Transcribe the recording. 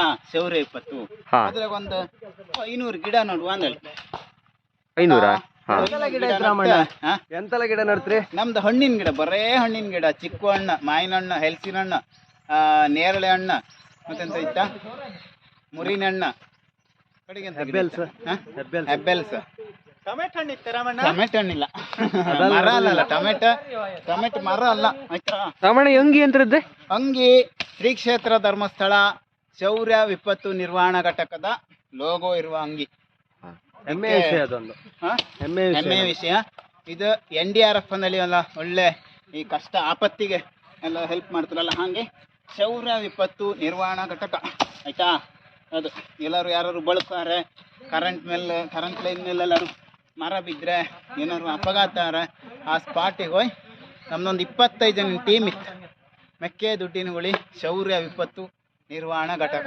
ಹಾ ಶೌರ್ಯ ಇಪ್ಪತ್ತು. ಹಾ. ಅದ್ರಾಗ ಒಂದು ಐನೂರು ಗಿಡ ನೋಡುವ ಅಂದಳಿ ಐನೂರಾ? ಹಾ. ಐನೂರು ಗಿಡ ಗಿಡ ಐತ್ ರಾಮಣ್ಣ? ಹಾ? ಎಂತೆಲ್ಲ ಗಿಡ ನಡ್ತ್ರಿ? ನಮ್ದು ಹಣ್ಣಿನ ಗಿಡ ಬರೇ ಹಣ್ಣಿನ ಗಿಡ ಚಿಕ್ಕು ಹಣ್ಣು ಮಾವಿನ ಹಣ್ಣು ಹೆಲ್ಸಿನ ಹಣ್ಣು ಆ, ನೇರಳೆ ಹಣ್ಣು ಮತ್ತೆಂತ ಇತ್ತ? ಮುರಿನ ಹಣ್ಣು ಕಡೆಗೆ ಎಂತ ಗಿಡ ಹೆಬ್ಬೆಲ್ಸ್. ಇತ್ತ? ಹಾ? ಹೆಬ್ಬೆಲ್ಸ್. ಟೊಮೆಟೊ ಹಣ್ಣು ಇತ್ತು ರಾಮಣ್ಣ? ಟೊಮೆಟೊ ಹಣ್ಣಿಲ್ಲ. ಮರ ಅಲ್ಲ ಟೊಮೆಟೊ ಟೊಮೆಟೊ ಮರ ಅಲ್ಲ. ಆಯ್ತಾ ರಾಮಣ್ಣ ಅಂಗಿ ಎಂತರದ್ದೆ ಅಂಗಿ ಶ್ರೀ ಕ್ಷೇತ್ರ ಧರ್ಮಸ್ಥಳ ಶೌರ್ಯ ವಿಪತ್ತು ನಿರ್ವಹಣಾ ಘಟಕದ ಲೋಗೋ ಇರುವ ಅಂಗಿ. ಹೆಮ್ಮೆಯ ವಿಷಯ ಅದೊಂದು. ಹಾ? ಹೆಮ್ಮೆಯ ವಿಷಯ ಹೆಮ್ಮೆಯ ವಿಷಯ. ಇದು ಎನ್ ಡಿ ಆರ್ ಎಫ್ನಲ್ಲಿ ಎಲ್ಲ ಒಳ್ಳೆ ಈ ಕಷ್ಟ ಆಪತ್ತಿಗೆ ಎಲ್ಲ ಹೆಲ್ಪ್ ಮಾಡ್ತಾರಲ್ಲ ಹಾಗೆ ಶೌರ್ಯ ವಿಪತ್ತು ನಿರ್ವಹಣಾ ಘಟಕ. ಆಯ್ತಾ? ಅದು ಎಲ್ಲರೂ ಯಾರು ಬಳಸ್ತಾರೆ ಕರೆಂಟ್ ಮೇಲೆ ಕರೆಂಟ್ ಲೈನ್ ಮೇಲೆ ಎಲ್ಲರೂ ಮರ ಬಿದ್ದರೆ ಏನಾದ್ರು ಅಪಘಾತ ಆದ್ರೆ ಆ ಸ್ಪಾಟಿಗೆ ಹೋಗಿ ನಮ್ದೊಂದು ಇಪ್ಪತ್ತೈದು ಜನ ಟೀಮ್ ಇತ್ತು. ಮೆಕ್ಕೆ ದುಡ್ಡಿನ ಹುಳಿ ಶೌರ್ಯ ವಿಪತ್ತು ನಿರ್ವಹಣಾ ಘಟಕ.